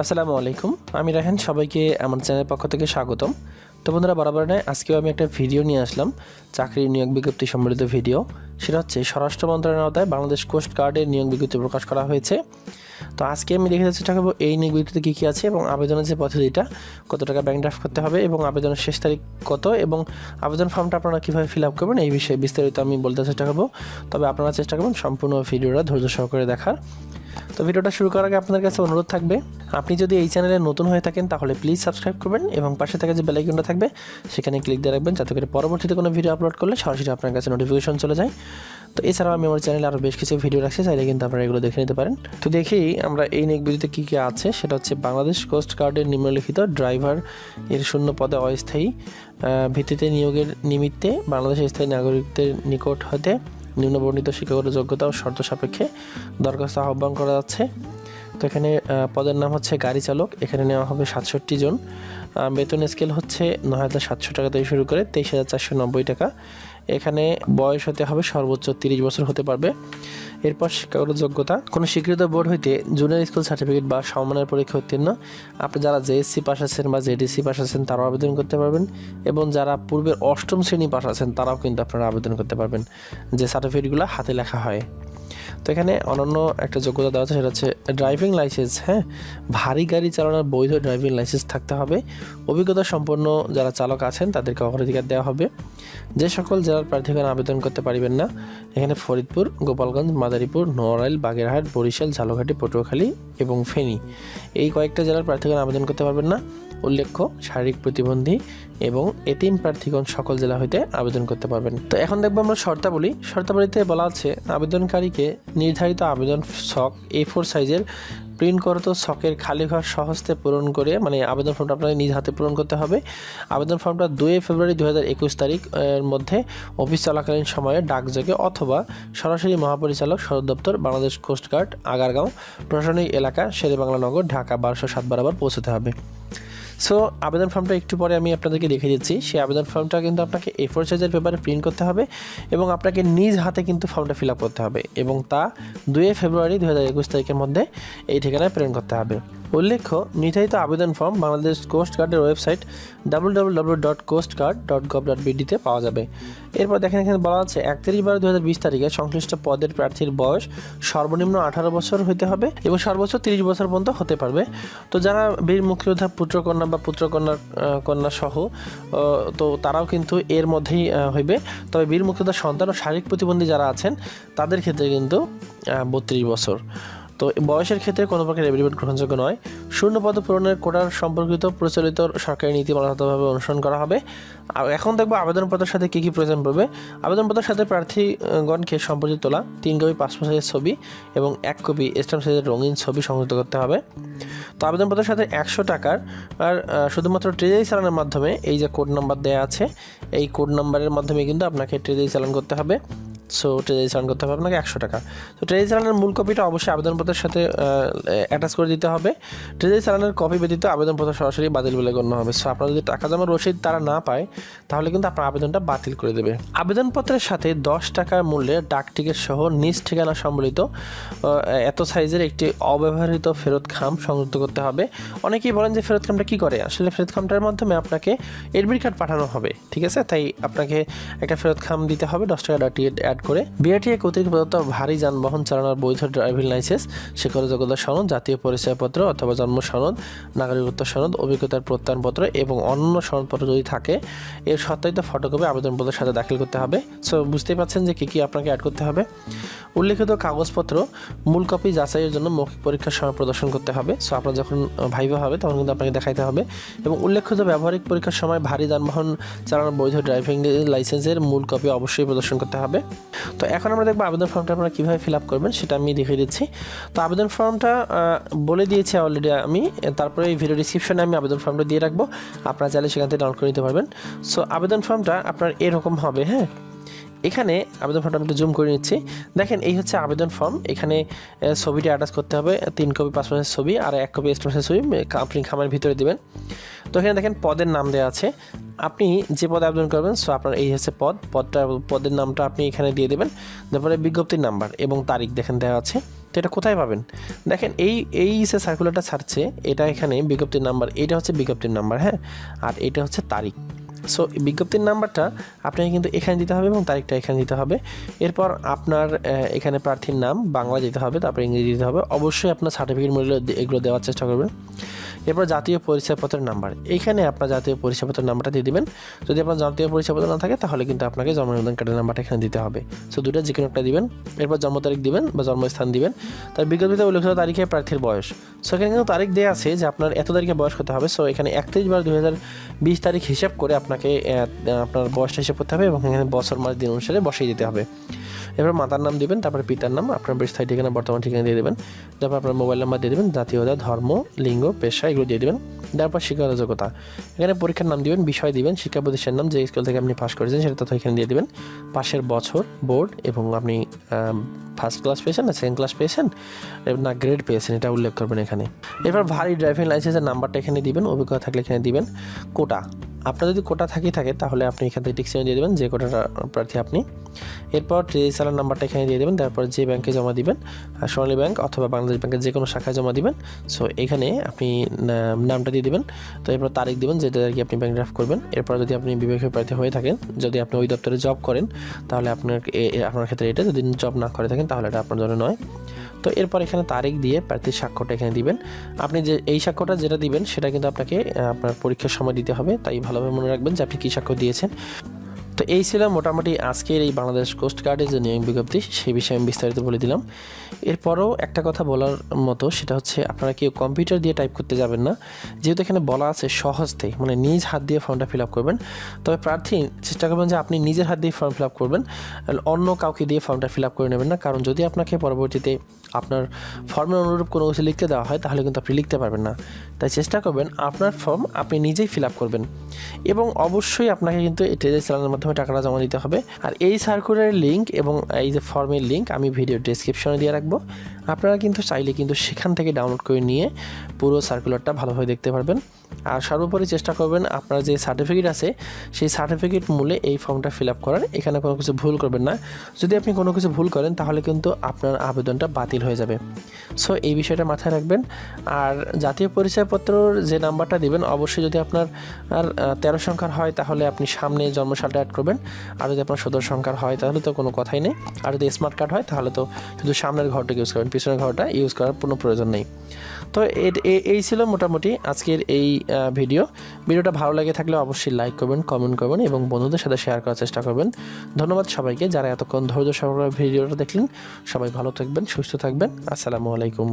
আসসালামু আলাইকুম। আমি রাহেন সবাইকে আমার চ্যানেলের পক্ষ থেকে স্বাগতম। তো বন্ধুরা, বরাবর নয়, আজকেও আমি একটা ভিডিও নিয়ে আসলাম, চাকরির নিয়োগ বিজ্ঞপ্তি সম্বলিত ভিডিও। সেটা হচ্ছে, স্বরাষ্ট্র মন্ত্রণালয়ের আওতায় বাংলাদেশ কোস্ট গার্ডের নিয়োগ বিজ্ঞপ্তি প্রকাশ করা হয়েছে। তো আজকে আমি দেখে যাচ্ছি টাকা এই নিয়োগ বিজ্ঞপ্তিতে কী কী আছে এবং আবেদনের যে পদ্ধতিটা, কত টাকা ব্যাংক ড্রাফট করতে হবে এবং আবেদনের শেষ তারিখ কত এবং আবেদন ফর্মটা আপনারা কীভাবে ফিল আপ করবেন, এই বিষয়ে বিস্তারিত আমি বলতে চেষ্টা করব। তবে আপনারা চেষ্টা করবেন সম্পূর্ণ ভিডিওটা ধৈর্য সহকারে দেখার। তো ভিডিওটা শুরু করার আগে আপনাদের কাছে অনুরোধ থাকবে, আপনি যদি এই চ্যানেলে নতুন হয়ে থাকেন তাহলে প্লিজ সাবস্ক্রাইব করবেন এবং পাশে থাকা যে বেলাইকনটা থাকবে, সেখানে ক্লিক দিয়ে রাখবেন যাতে করে পরবর্তীতে কোনো ভিডিও আপলোড করলে সরাসরি আপনার কাছে নোটিফিকেশন চলে যায়। তো এছাড়াও আমি আমার চ্যানেলে আরও বেশ কিছু ভিডিও রাখছি, চাইলে কিন্তু আপনারা এগুলো দেখে নিতে পারেন। তো দেখি আমরা এই বিধিতে কী কী আছে, সেটা হচ্ছে বাংলাদেশ কোস্ট গার্ডের নিম্নলিখিত ড্রাইভার এর শূন্য পদে অস্থায়ী ভিত্তিতে নিয়োগের নিমিত্তে বাংলাদেশের স্থায়ী নাগরিকদের নিকট হতে নিম্নবর্ণিত শিক্ষাগত যোগ্যতা ও শর্ত সাপেক্ষে দরখাস্ত আহ্বান করা যাচ্ছে তো এখানে পদের নাম হচ্ছে গাড়ি চালক। এখানে নেওয়া হবে সাতষট্টি জন। বেতন স্কেল হচ্ছে ন হাজার সাতশো টাকা থেকে শুরু করে তেইশ হাজার চারশো নব্বই টাকা। এখানে বয়স হতে হবে সর্বোচ্চ তিরিশ বছর হতে পারবে। এরপর শিক্ষাগত যোগ্যতা। কোনো স্বীকৃত বোর্ড হইতে জুনিয়র স্কুল সার্টিফিকেট বা সম্মানের পরীক্ষা উত্তীর্ণ। আপনি যারা জেএসসি পাস আছেন বা জেডিসি পাস আছেন, তারাও আবেদন করতে পারবেন। এবং যারা পূর্বের অষ্টম শ্রেণি পাস আছেন, তারাও কিন্তু আপনারা আবেদন করতে পারবেন। যে সার্টিফিকেটগুলো হাতে লেখা হয়। তো এখানে অনন্য একটা যোগ্যতা দেওয়া আছে, সেটা হচ্ছে ড্রাইভিং লাইসেন্স হ্যাঁ? ভারী গাড়ি চালানোর বৈধ ড্রাইভিং লাইসেন্স থাকতে হবে। অভিজ্ঞতা সম্পন্ন যারা চালক আছেন, তাদেরকে অগ্রাধিকার দেওয়া হবে। যে সকল জেলার প্রার্থীগণ আবেদন করতে পারবেন না, এখানে ফরিদপুর, গোপালগঞ্জ, মাদারীপুর, নোয়ারাইল, বাগেরহাট, বরিশাল, ঝালকাঠি, পটুয়াখালী এবং ফেনী। এই কয়েকটা জেলার প্রার্থীগণ আবেদন করতে পারবেন না। উল্লেখ্য, শারীরিক প্রতিবন্ধী এবং এতিম প্রার্থীগণ সকল জেলা হইতে আবেদন করতে পারবেন। তো এখন দেখব আমরা শর্তাবলী। শর্তাবলীতে বলা আছে, আবেদনকারীকে নির্ধারিত আবেদন ছক এ ফোর সাইজের প্রিন্ট করত ছকের খালি ঘর সহজতে পূরণ করে মানে আবেদন ফর্মটা আপনাকে নিজ হাতে পূরণ করতে হবে। আবেদন ফর্মটা দুই ফেব্রুয়ারি দু হাজার একুশ তারিখ, এর মধ্যে অফিস চলাকালীন সময়ে ডাকযোগে অথবা সরাসরি মহাপরিচালক, সদর দপ্তর, বাংলাদেশ কোস্টগার্ড আগারগাঁও, প্রশাসনিক এলাকা শেরে নগর, ঢাকা বারোশো সাত বরাবর পৌঁছতে হবে। সো আবেদন ফর্মটা একটু পরে আমি আপনাদেরকে দেখে দিচ্ছি। সেই আবেদন ফর্মটা কিন্তু আপনাকে এ ফোর সাইজের পেপারে প্রিন্ট করতে হবে এবং আপনাকে নিজ হাতে কিন্তু ফর্মটা ফিল আপ করতে হবে এবং তা দুই ফেব্রুয়ারি দু হাজার একুশ তারিখের মধ্যে এই ঠিকানায় প্রেরণ করতে হবে। উল্লেখ্য, নির্ধারিত আবেদন ফর্ম বাংলাদেশ কোস্ট গার্ডের website W dot dot dot পাওয়া যাবে। এরপর দেখেন এখানে বলা আছে, একত্রিশ বারো দু হাজার বিশ তারিখে সংশ্লিষ্ট পদের প্রার্থীর বয়স সর্বনিম্ন আঠারো বছর হতে হবে এবং সর্বোচ্চ তিরিশ বছর পর্যন্ত হতে পারবে। তো যারা বীর মুক্তিযোদ্ধা, পুত্রকন্যা বা পুত্রকন্যা কন্যা সহ তো তারাও কিন্তু এর মধ্যেই হইবে। তবে বীর মুক্তিযোদ্ধার সন্তান ও শারীরিক প্রতিবন্ধী যারা আছেন, তাদের ক্ষেত্রে কিন্তু বত্রিশ বছর। তো বয়সের ক্ষেত্রে কোনো প্রকার এভিডেভিট গ্রহণযোগ্য নয়। শূন্য পদ পূরণের কোটার সম্পর্কিত প্রচলিত সরকারি নীতি নীতিমালাগতভাবে অনুসরণ করা হবে। এখন দেখব আবেদনপত্রের সাথে কী কী প্রয়োজন পড়বে। আবেদনপত্রের সাথে প্রার্থীগণকে সম্প্রতি তোলা, তিন কপি পাসপোর্ট সাইজের ছবি এবং এক কপি স্ট্যাম্প সাইজের রঙিন ছবি সংযুক্ত করতে হবে। তো আবেদনপত্রের সাথে একশো টাকার, আর শুধুমাত্র ট্রেজারি চালানোর মাধ্যমে এই যে কোড নাম্বার দেওয়া আছে, এই কোড নাম্বারের মাধ্যমে কিন্তু আপনাকে ট্রেজারি চালান করতে হবে। সো ট্রেজারি করতে হবে আপনাকে একশো টাকা। তো ট্রেজারি চালানের মূল কপিটা অবশ্যই আবেদনপত্রের সাথে অ্যাটাচ করে দিতে হবে। ট্রেজারি চালানের কপি ব্যতীত আবেদনপত্র সরাসরি বাতিল বলে গণ্য হবে। সো আপনার যদি টাকা জমা রসিদ তারা না পায়, তাহলে কিন্তু আপনার আবেদনটা বাতিল করে দেবে। আবেদনপত্রের সাথে দশ টাকার মূল্যে ডাক টিকিট সহ নিজ ঠিকানা সম্বলিত এত সাইজের একটি অব্যবহৃত ফেরত খাম সংযুক্ত করতে হবে। অনেকেই বলেন যে ফেরত খামটা কী করে? আসলে ফেরত খামটার মাধ্যমে আপনাকে এডমিট কার্ড পাঠানো হবে, ঠিক আছে? তাই আপনাকে একটা ফেরত খাম দিতে হবে, দশ টাকা ডাক টিকিট অ্যাড করে। বিআরটিএ কর্তৃক প্রদত্ত ভারী যানবাহন চালানোর বৈধ ড্রাইভিং লাইসেন্স শিক্ষাগত যোগ্যতা সনদ, জাতীয় পরিচয়পত্র অথবা জন্ম সনদ নাগরিকত্ব সনদ, অভিজ্ঞতার প্রত্যয়নপত্র এবং অন্য সনদপত্র যদি থাকে, এর সত্যায়িত ফটোকপি আবেদনপত্রের সাথে দাখিল করতে হবে। সো বুঝতেই পারছেন যে কী কী আপনাকে অ্যাড করতে হবে। উল্লেখিত কাগজপত্র, মূল কপি যাচাইয়ের জন্য মৌখিক পরীক্ষার সময় প্রদর্শন করতে হবে। সো আপনার যখন ভাইভা হবে, তখন কিন্তু আপনাকে দেখাইতে হবে। এবং উল্লেখিত ব্যবহারিক পরীক্ষার সময় ভারী যানবাহন চালানোর বৈধ ড্রাইভিং লাইসেন্সের মূল কপি অবশ্যই প্রদর্শন করতে হবে। তো এখন আমরা দেখব আবেদন ফর্মটা আপনারা কীভাবে ফিল আপ করবেন, সেটা আমি দেখিয়ে দিচ্ছি। তো আবেদন ফর্মটা বলে দিয়েছি অলরেডি আমি, তারপরে এই ভিডিও ডিসক্রিপশনে আমি আবেদন ফর্মটা দিয়ে রাখব। আপনারা চাইলে সেখান থেকে ডাউনলোড করে নিতে পারবেন। সো আবেদন ফর্মটা আপনার এরকম হবে হ্যাঁ? এখানে আবেদন ফর্মটা আমি একটু জুম করে নিচ্ছি। দেখেন, এই হচ্ছে আবেদন ফর্ম এখানে ছবিটি অ্যাটাচ করতে হবে। তিন কপি পাসপোর্টের ছবি আর এক কপি স্টেশনের ছবি আপনি খামের ভিতরে দেবেন। তো এখানে দেখেন, পদের নাম দেওয়া আছে। আপনি যে পদে আবেদন করবেন সো আপনার এই হচ্ছে পদ। পদটা, পদের নামটা আপনি এখানে দিয়ে দেবেন। তারপরে বিজ্ঞপ্তির নাম্বার এবং তারিখ দেখেন দেওয়া আছে। তো এটা কোথায় পাবেন? দেখেন, এই এই যে সার্কুলারটা ছাড়ছে, এটা এখানে বিজ্ঞপ্তির নাম্বার এটা হচ্ছে বিজ্ঞপ্তির নাম্বার হ্যাঁ? আর এটা হচ্ছে তারিখ। সো বিজ্ঞপ্তির নাম্বারটা আপনাকে কিন্তু এখানে দিতে হবে এবং তারিখটা এখানে দিতে হবে। এরপর আপনার এখানে প্রার্থীর নাম বাংলা দিতে হবে, তারপর ইংরেজি দিতে হবে। অবশ্যই আপনার সার্টিফিকেট মূল্য এগুলো দেওয়ার চেষ্টা করবেন। এরপর জাতীয় পরিচয়পত্রের নাম্বার। এখানে আপনার জাতীয় পরিচয়পত্রের নাম্বারটা দিয়ে দেবেন। যদি আপনার জাতীয় পরিচয়পত্র না থাকে, তাহলে কিন্তু আপনাকে জন্ম নিবন্ধন কার্ডের নাম্বারটা এখানে দিতে হবে। সো দুটো যে কোনো একটা দিবেন। এরপর জন্ম তারিখ দিবেন বা জন্মস্থান দিবেন। তার বিজ্ঞপ্তিতে উল্লেখিত তারিখে প্রার্থীর বয়স। সো এখানে কিন্তু তারিখ দেওয়া আছে যে আপনার এত তারিখে বয়স করতে হবে। সো এখানে একত্রিশ বার হাজার বিশ তারিখ হিসাব করে আপনাকে আপনার বয়সটা হিসাব করতে হবে এবং এখানে বছর মাস দিন অনুসারে বসিয়ে দিতে হবে। এবার মাতার নাম দিবেন, তারপরে পিতার নাম, আপনার স্থায়ী ঠিকানা, বর্তমান ঠিকানা দিয়ে দেবেন। তারপর আপনার মোবাইল নাম্বার দিয়ে দেবেন, জাতীয়তা, ধর্ম, লিঙ্গ, পেশা এগুলো দিয়ে দেবেন। তারপর শিক্ষাগত যোগ্যতা এখানে পরীক্ষার নাম দিবেন, বিষয় দিবেন, শিক্ষা প্রতিষ্ঠানের নাম, যে স্কুল থেকে আপনি পাস করেছেন সেটা তথ্য এখানে দিয়ে দেবেন। পাশের বছর বোর্ড এবং আপনি ফার্স্ট ক্লাস পেয়েছেন না সেকেন্ড ক্লাস পেয়েছেন? না গ্রেড পেয়েছেন, এটা উল্লেখ করবেন এখানে। এবার ভারী ড্রাইভিং লাইসেন্সের নাম্বারটা এখানে দিবেন, অভিজ্ঞতা থাকলে এখানে দিবেন। কোটা। আপনার যদি কোটা থাকি থাকে, তাহলে আপনি এখান থেকে টিক্সিনে দিয়ে দেবেন, যে কোটাটা প্রার্থী আপনি। এরপর রেজিস্ট্রার নাম্বারটা এখানে দিয়ে দেবেন, তারপর যে ব্যাংকে জমা দিবেন সোনালী ব্যাংক অথবা বাংলাদেশ ব্যাংকের যে কোনো শাখায় জমা দিবেন। সো এখানে আপনি নামটা দিয়ে দিবেন। তো এরপর তারিখ দিবেন, যেটা আর কি আপনি ব্যাংক ড্রাফট করবেন। এরপর যদি আপনি বিবেকীয় প্রার্থী হয়ে থাকেন, যদি আপনি ওই দপ্তরে জব করেন, তাহলে আপনার আপনার ক্ষেত্রে এটা যদি জব না করে থাকেন, তাহলে এটা আপনার জন্য নয়। তো এরপর এখানে তারিখ দিয়ে প্রার্থীর স্বাক্ষরটা এখানে দিবেন। আপনি যে এই স্বাক্ষরটা যেটা দিবেন সেটা কিন্তু আপনাকে আপনার পরীক্ষার সময় দিতে হবে। তাই ভালোভাবে মনে রাখবেন যে আপনি কী স্বাক্ষর দিয়েছেন। তো এই ছিল মোটামুটি আজকের এই বাংলাদেশ কোস্ট গার্ডের যে নিয়োগ বিজ্ঞপ্তি, সেই বিষয়ে আমি বিস্তারিত বলে দিলাম। এরপরও একটা কথা বলার মতো, সেটা হচ্ছে আপনারা কেউ কম্পিউটার দিয়ে টাইপ করতে যাবেন না। যেহেতু এখানে বলা আছে সহজতে মানে নিজ হাত দিয়ে ফর্মটা ফিল আপ করবেন। তবে প্রার্থী, চেষ্টা করবেন যে আপনি নিজের হাত দিয়ে ফর্ম ফিল আপ করবেন। অন্য কাউকে দিয়ে ফর্মটা ফিল আপ করে নেবেন না। কারণ যদি আপনাকে পরবর্তীতে আপনার ফর্মের অনুরূপ কোনো কিছু লিখতে দেওয়া হয়, তাহলে কিন্তু আপনি লিখতে পারবেন না। তাই চেষ্টা করবেন আপনার ফর্ম আপনি নিজেই ফিল আপ করবেন। এবং অবশ্যই আপনাকে কিন্তু ট্রেজারি চালানোর মাধ্যমে টাকাটা জমা দিতে হবে। আর এই সার্কুলারের লিঙ্ক এবং এই যে ফর্মের লিঙ্ক আমি ভিডিও ডেসক্রিপশনে দিয়ে রাখব। আপনারা কিন্তু চাইলে কিন্তু সেখান থেকে ডাউনলোড করে নিয়ে পুরো সার্কুলারটা ভালোভাবে দেখতে পারবেন। আর সর্বোপরি চেষ্টা করবেন আপনার যে সার্টিফিকেট আছে, সেই সার্টিফিকেট মূলে এই ফর্মটা ফিল আপ করার। এখানে কোনো কিছু ভুল করবেন না। যদি আপনি কোনো কিছু ভুল করেন, তাহলে কিন্তু আপনার আবেদনটা বাতিল হয়ে যাবে। সো এই বিষয়টা মাথায় রাখবেন। আর জাতীয় পরিচয়পত্রর যে নাম্বারটা দিবেন, অবশ্যই যদি আপনার, আর তেরো সংখ্যার হয়, তাহলে আপনি সামনে জন্মসালটা অ্যাড করবেন। আর যদি আপনার সদর সংখ্যার হয়, তাহলে তো কোনো কথাই নেই। আর যদি স্মার্ট কার্ড হয়, তাহলে তো শুধু সামনের ঘরটা ইউজ করবেন, পিছনের ঘরটা ইউজ করার কোনো প্রয়োজন নেই। তো এই ছিল মোটামুটি আজকের এই ভিডিও ভিডিওটা ভালো লাগে থাকলে অবশ্যই লাইক করবেন কমেন্ট করবেন এবং বন্ধুদের সাথে শেয়ার করার চেষ্টা করবেন। ধন্যবাদ সবাইকে, যারা এতক্ষণ ধৈর্য সহকারে ভিডিওটা দেখলেন। সবাই ভালো থাকবেন, সুস্থ থাকবেন। আসসালামু আলাইকুম।